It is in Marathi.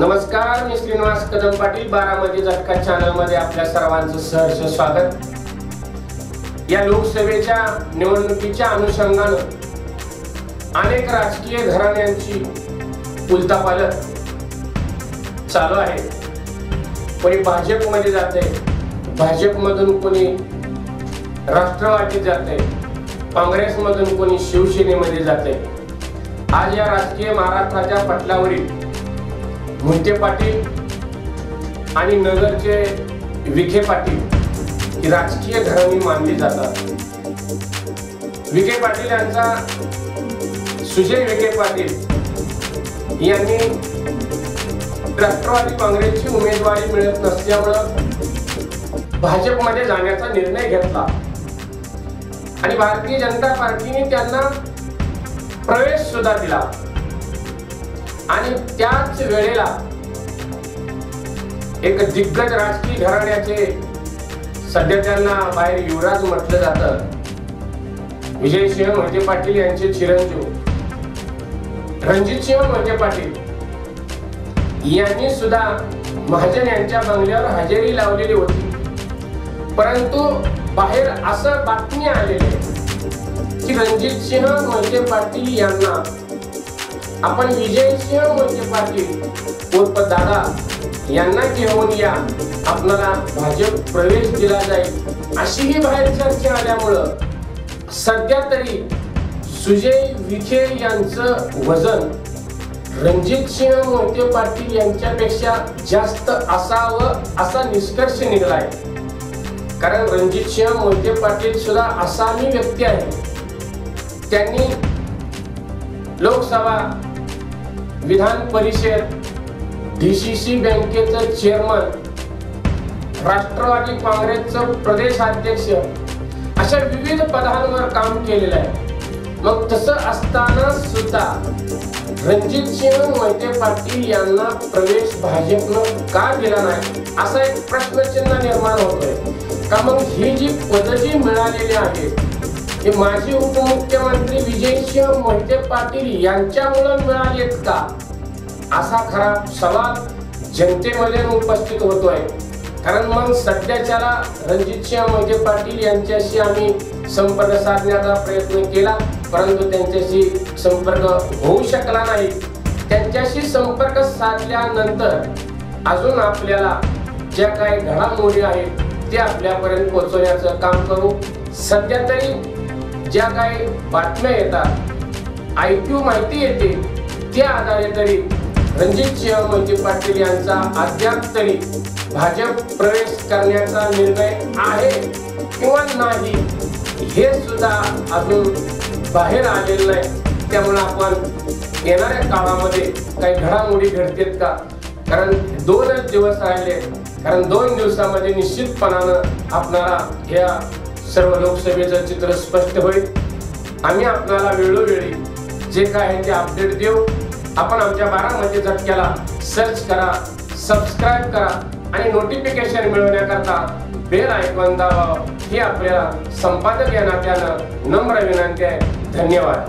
नमस्कार मी श्रीनिवास कदम पाटील बारामती झटका चॅनलमध्ये आपल्या सर्वांचं सहर्ष स्वागत. या लोकसभेच्या निवडणुकीच्या अनुषंगानं अनेक राजकीय घराण्यांची उलतापालत चालू आहे. कोणी भाजपमध्ये जाते भाजपमधून कोणी राष्ट्रवादीत जाते काँग्रेसमधून कोणी शिवसेनेमध्ये जाते आज या राजकीय महाराष्ट्राच्या पटलावरील मुंटे पाटील आणि नगरचे विखे पाटील ही राजकीय घराणी मानली जातात. विखे पाटील यांचा सुजय विखे पाटील यांनी राष्ट्रवादी काँग्रेसची उमेदवारी मिळत नसल्यामुळं भाजपमध्ये जाण्याचा निर्णय घेतला. आणि भारतीय जनता पार्टीने त्यांना प्रवेश सुद्धा दिला. आणि त्याच वेळेला एक दिग्गज राजकीय घराण्याचे सध्या त्यांना बाहेर युवराज म्हटलं जात. विजय सिंह म्हणजे पाटील यांचे चिरंजीव. रणजितसिंह म्हणजे पाटील यांनी सुद्धा महाजन यांच्या बंगल्यावर हजेरी लावलेली होती. परंतु बाहेर असं बातमी आलेली की रणजितसिंह म्हणजे पाटील यांना आपण विजयसिंह मोहिते म्हणजे पाटील. उर्फ दादा यांना घेऊन या. आपल्याला भाजप प्रवेश दिला जाईल. अशी ही बाहेर चर्चा आल्यामुळं सध्या तरी सुजय विखे यांचं वजन रणजित सिंह मोहिते पाटील यांच्यापेक्षा जास्त असावं असा निष्कर्ष निघालाय. कारण रणजित सिंह मोहिते पाटील सुद्धा असामी व्यक्ती आहे त्यांनी लोकसभा विधान परिषद डीसीसी बँकेचं चेअरमन राष्ट्रवादी काँग्रेसचं प्रदेशाध्यक्ष अशा विविध पदांवर काम केलेलं आहे. मग तसं असताना सुद्धा रणजित सिंह मोहिते पाटील यांना प्रवेश भाजपनं का दिला नाही? असा एक प्रश्नचिन्ह निर्माण होतोय. का मग ही जी पदवी मिळालेली आहे हे माजी उपमुख्यमंत्री विजयसिंह मोहिते पाटील यांच्यामुळे मिळालेत का? असा खरा सवाल जनतेमध्ये उपस्थित होतोय. कारण मग सध्याच्याला रणजितसिंह मोहिते पाटील यांच्याशी आम्ही संपर्क साधण्याचा प्रयत्न केला परंतु त्यांच्याशी संपर्क होऊ शकला नाही. त्यांच्याशी संपर्क साधल्यानंतर अजून आपल्याला ज्या काही घडामोडी आहेत ते आपल्यापर्यंत पोहोचवण्याचं काम करू. सध्या तरी ज्या काही बातम्या येतात ऐकू माहिती येते त्या आधारे तरी रणजित सिंह मोहिते पाटील यांचा अद्याप तरी भाजप प्रवेश करण्याचा निर्णय आहे किंवा नाही हे सुद्धा अजून बाहेर आलेलं नाही. त्यामुळे आपण येणाऱ्या काळामध्ये काही घडामोडी घडतेत का? कारण दोनच दिवस राहिले कारण दोन दिवसामध्ये निश्चितपणानं आपणाला या सर्व लोकसभेचं चित्र स्पष्ट होईल. आम्ही आपल्याला वेळोवेळी जे काय आहे ते अपडेट देऊ. आपण आमच्या बारामती झटक्याला सर्च करा सबस्क्राईब करा आणि नोटिफिकेशन मिळवण्याकरता बेल ऐकून दावा ही आपल्याला संपादक या नात्यानं नम्र विनंती आहे. धन्यवाद.